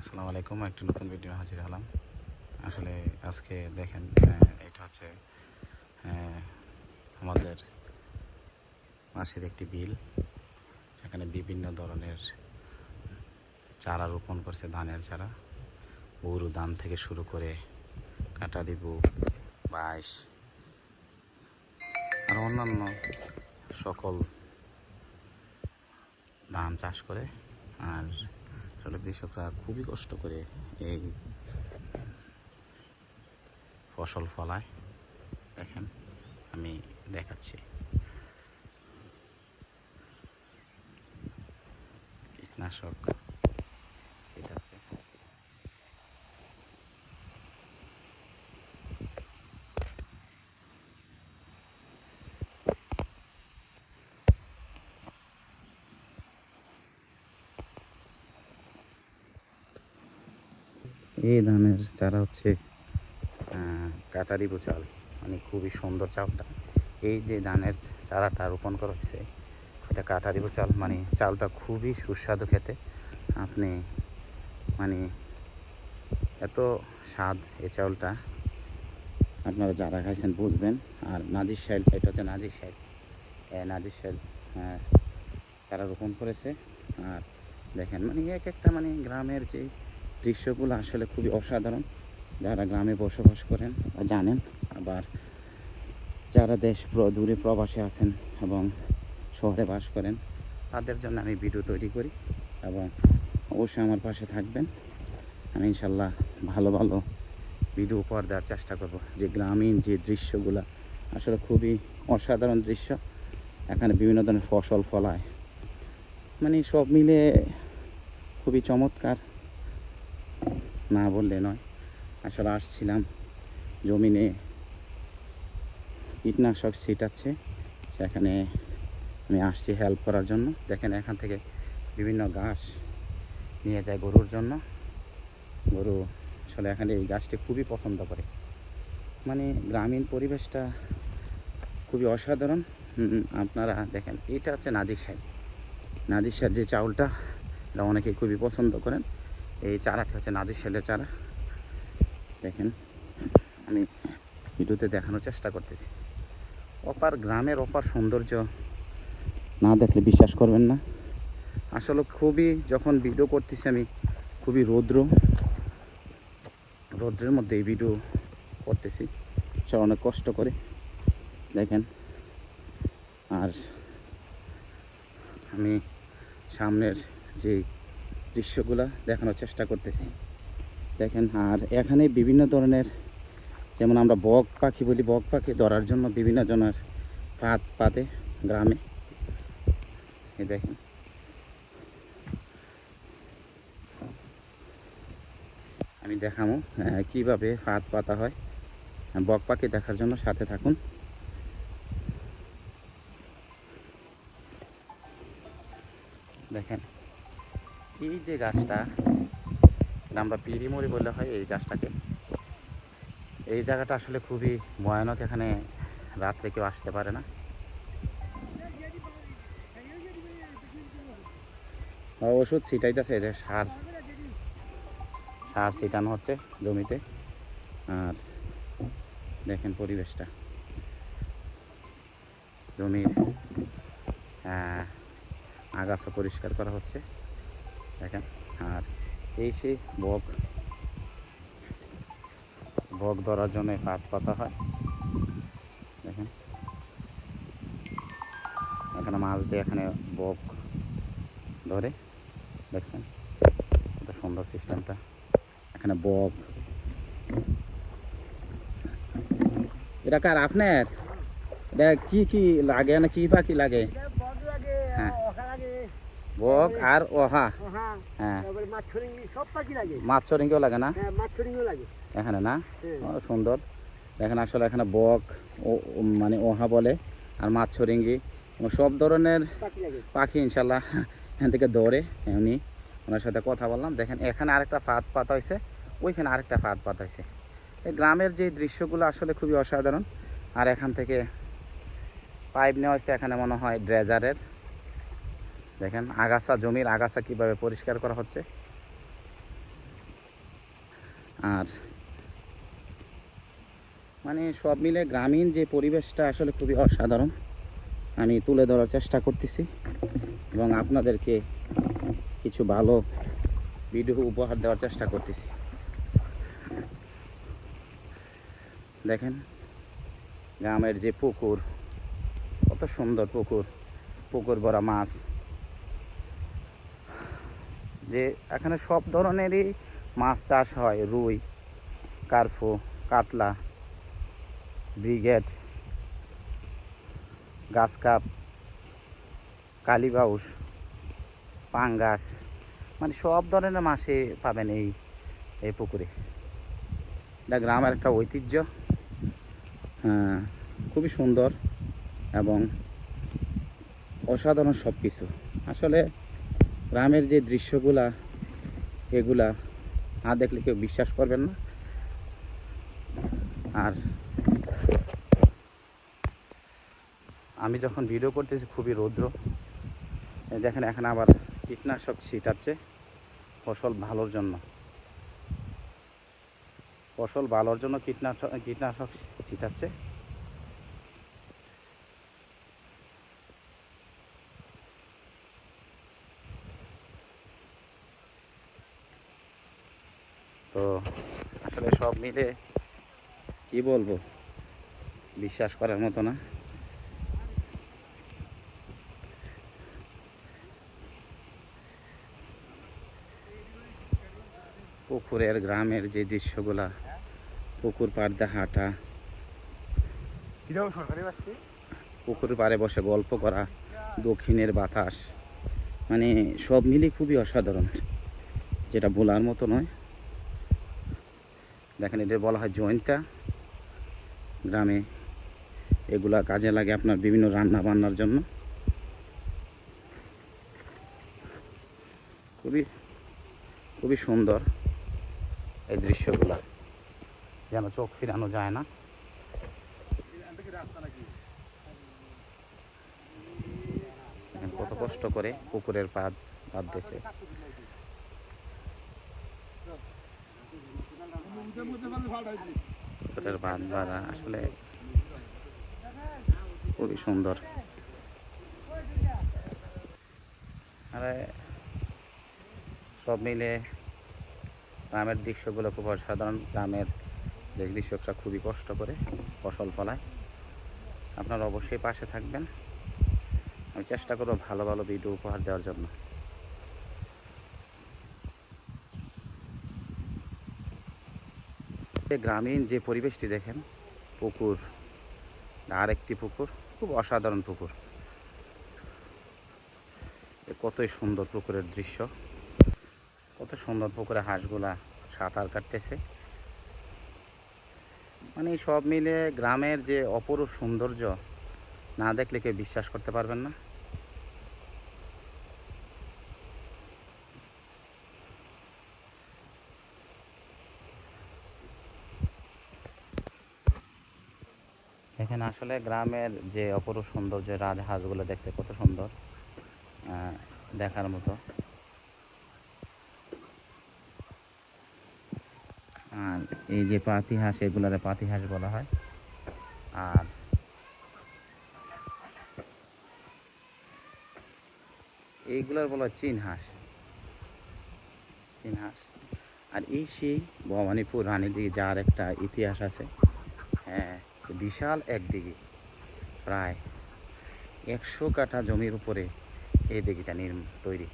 আসসালামু আলাইকুম, একটি নতুন ভিডিও হাজির হলাম। আসলে আজকে দেখেন এটা হচ্ছে আমাদের মাসের একটি বিল। সেখানে বিভিন্ন ধরনের চারা রোপণ করছে, ধানের চারা। বৌরু ধান থেকে শুরু করে কাঁটা দিবু, বাইশ, আর অন্যান্য সকল ধান চাষ করে। আর আসলে কৃষকরা খুবই কষ্ট করে এই ফসল ফলায়। দেখেন আমি দেখাচ্ছি। কীটনাশক। এই ধানের চারা হচ্ছে কাটারিবু চাল মানে খুবই সুন্দর চালটা। এই যে ধানের চারাটা রোপণ করা হয়েছে এটা কাটারিবু চাল মানে চালটা খুবই সুস্বাদু খেতে। আপনি মানে এত স্বাদ এই চাউলটা আপনারা যারা খাইছেন বুঝবেন। আর নাজির শাইল এটা হচ্ছে নাজির শাইল। নাজির শাইল আহ, তারা রোপণ করেছে। আর দেখেন মানে এক একটা মানে গ্রামের যে দৃশ্যগুলো আসলে খুবই অসাধারণ। যারা গ্রামে বসবাস করেন বা জানেন, আবার যারা দেশ দূরে প্রবাসে আছেন এবং শহরে বাস করেন, তাদের জন্য আমি ভিডিও তৈরি করি এবং অবশ্যই আমার পাশে থাকবেন। আমি ইনশাল্লাহ ভালো ভালো ভিডিও উপহার দেওয়ার চেষ্টা করব। যে গ্রামীণ যে দৃশ্যগুলো আসলে খুবই অসাধারণ দৃশ্য। এখানে বিভিন্ন ধরনের ফসল ফলায়। মানে সব মিলে খুবই চমৎকার। না বললে নয়। আসলে আসছিলাম। জমিনে কীটনাশক ছিটাচ্ছে। সেখানে আমি আসছি হেল্প করার জন্য। দেখেন এখান থেকে বিভিন্ন ঘাস নিয়ে যায় গরুর জন্য। গরু আসলে এখানে এই গাছটি খুবই পছন্দ করে। মানে গ্রামীণ পরিবেশটা খুবই অসাধারণ। আপনারা দেখেন, এটা হচ্ছে নাদির শাহ নাদির শাহ যে চাউলটা, এটা অনেকে খুবই পছন্দ করেন। এই চারাটা হচ্ছে? নাদির শালের চারা। দেখেন, আমি ভিডিওতে দেখানোর চেষ্টা করতেছি। অপার গ্রামের অপার সৌন্দর্য না দেখলে বিশ্বাস করবেন না। আসলে খুবই, যখন ভিডিও করতেছি আমি, খুবই রৌদ্র। রৌদ্রের মধ্যে এই ভিডিও করতেছি সে অনেক কষ্ট করে। দেখেন, আর আমি সামনের যে দৃশ্যগুলো দেখানোর চেষ্টা করতেছি। দেখেন আর এখানে বিভিন্ন ধরনের যেমন আমরা বক পাখি বলি বক পাখি ধরার জন্য বিভিন্ন জনের পাত পাতে গ্রামে। এই দেখেন। আমি আহ, কীভাবে হাত পাতা হয়। বক পাখি দেখার জন্য সাথে থাকুন। দেখেন এই যে গাছটা আমরা পিড়িমুড়ি বললে হয় এই গাছটাকে। এই জায়গাটা আসলে খুবই ভয়ানক, এখানে রাত্রে কেউ আসতে পারে না। ওষুধ ছিটাইতেছে এটা সার সার ছিটানো হচ্ছে জমিতে। আর দেখেন পরিবেশটা। জমির আগাছা পরিষ্কার করা হচ্ছে। দেখেন, আর এই সেই বক বক ধরার জন্য পাত পাতা হয়। দেখেন, এখানে মাছ দিয়ে এখানে বক ধরে, দেখছেন? কত সুন্দর সিস্টেমটা। এখানে বক। এটা কার আপনার? এটা কি কি লাগে, না কি পাখি লাগে। বক আর ওহা। হ্যাঁ। মাছ চরিঙ্গিও লাগে। না? এখানে না? সুন্দর। দেখেন আসলে এখানে বক মানে ওহা বলে আর মাছ চরিঙ্গি সব ধরনের পাখি ইনশাল্লাহ এখান থেকে দৌড়ে এমনি। ওনার সাথে কথা বললাম। দেখেন এখানে আরেকটা ফাঁদ পাতা হয়েছে ওইখানে আরেকটা ফাঁদ পাতা হয়েছে এই গ্রামের যে দৃশ্যগুলো আসলে খুবই অসাধারণ। আর এখান থেকে পাইপ নেওয়া হয়েছে এখানে মনে হয় ড্রেজারের। দেখেন আগাছা, জমির আগাছা কীভাবে পরিষ্কার করা হচ্ছে। আর মানে সব মিলে গ্রামীণ যে পরিবেশটা আসলে খুবই অসাধারণ। আমি তুলে ধরার চেষ্টা করতেছি এবং আপনাদেরকে কিছু ভালো ভিডিও উপহার দেওয়ার চেষ্টা করতেছি। দেখেন, গ্রামের যে পুকুর, কত সুন্দর পুকুর। পুকুর ভরা মাছ যে এখানে সব ধরনেরই মাছ চাষ হয় রুই কার্ফু কাতলা ব্রিগেড গাছকাপ কালীবাউস পাঙ্গাস মানে সব ধরনের মাছই পাবেন এই এই পুকুরে। এটা গ্রামের একটা ঐতিহ্য। হ্যাঁ, খুবই সুন্দর এবং অসাধারণ সব কিছু আসলে গ্রামের যে দৃশ্যগুলা, এগুলা না দেখলে কেউ বিশ্বাস করবেন না। আর আমি যখন ভিডিও করতেছি, খুবই রৌদ্র। দেখেন, এখন আবার কীটনাশক ছিটাচ্ছে ফসল ভালোর জন্য। ফসল ভালোর জন্য কীটনাশক কীটনাশক ছিটাচ্ছে। তো আসলে সব মিলে কি বলব? বিশ্বাস করার মতো না। পুকুরের গ্রামের যে দৃশ্যগুলা পুকুর পাড় দিয়ে হাঁটা পুকুর পাড়ে বসে গল্প করা দক্ষিণের বাতাস মানে সব মিলিয়ে খুবই অসাধারণ। যেটা বলার মতো নয়। দেখেন, এদের বলা হয় জয়ন্তা। গ্রামে এগুলা কাজে লাগে আপনার বিভিন্ন রান্না বান্নার জন্য। খুবই খুবই সুন্দর এই দৃশ্যগুলা। যেন চোখ ফিরানো যায় না। কত কষ্ট করে পুকুরের পাদ বাদ দিয়েছে আসলে খুবই সুন্দর। আরে, সব মিলে গ্রামের দৃশ্যগুলো খুব অসাধারণ। গ্রামের যে কৃষকরা খুবই কষ্ট করে, ফসল ফলায়। আপনারা অবশ্যই পাশে থাকবেন। আমি চেষ্টা করব ভালো ভালো ভিডিও উপহার দেওয়ার জন্য। গ্রামীণ যে পরিবেশটি দেখেন, পুকুর আর একটি পুকুর, খুব অসাধারণ পুকুর। কতই সুন্দর পুকুরের দৃশ্য। কত সুন্দর পুকুরে হাঁসগুলা সাঁতার কাটতেছে। মানে সব মিলে গ্রামের যে অপরূপ সৌন্দর্য, না দেখলে কেউ বিশ্বাস করতে পারবেন না এখানে আসলে গ্রামের যে অপরূপ সৌন্দর্য রাজহাঁসগুলো দেখতে কত সুন্দর দেখার মতো। আর এই যে পাতি হাঁস, এগুলারে পাতি হাঁস বলা হয়। আর এইগুলার বলা চীন হাঁস। চীন হাঁস। আর এই সেই ভবানীপুর রানীদিঘি, যার একটা ইতিহাস আছে। হ্যাঁ বিশাল এক দিঘি প্রায় একশো কাঠা জমির উপরে এই দিঘিটা নির্ম, তৈরি।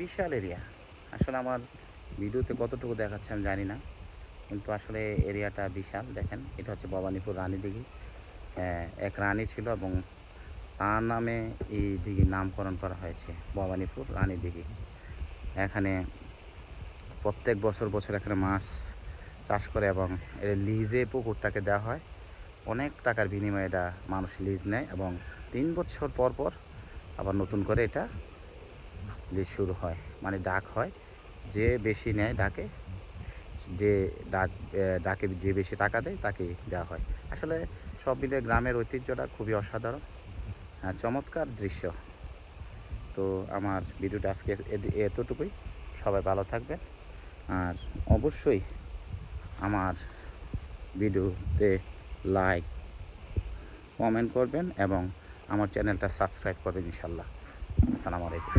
বিশাল এরিয়া। আসলে আমার ভিডিওতে কতটুকু দেখাচ্ছে আমি জানি না, কিন্তু আসলে এরিয়াটা বিশাল। দেখেন, এটা হচ্ছে ভবানীপুর রানী দিঘি। এক রানী ছিল এবং তার নামে এই দিঘির নামকরণ করা হয়েছে, ভবানীপুর রানী দিঘি। এখানে প্রত্যেক বছর বছর এখানে মাছ চাষ করে এবং এর লিজে পুকুরটাকে দেওয়া হয়। অনেক টাকার বিনিময়ে এটা মানুষ লিজ নেয় এবং তিন বছর পর পর আবার নতুন করে এটা লিজ শুরু হয়। মানে ডাক হয় যে বেশি নেয় ডাকে যে ডাক ডাকে যে বেশি টাকা দেয় তাকে দেওয়া হয়। আসলে সব মিলে গ্রামের ঐতিহ্যটা খুবই অসাধারণ আহ, চমৎকার দৃশ্য। তো আমার ভিডিওটা আজকে এতটুকুই। সবাই ভালো থাকবেন। আর অবশ্যই আমার ভিডিওতে লাইক কমেন্ট করবেন এবং আমার চ্যানেলটা সাবস্ক্রাইব করবেন ইনশাল্লাহ। আসসালামু আলাইকুম।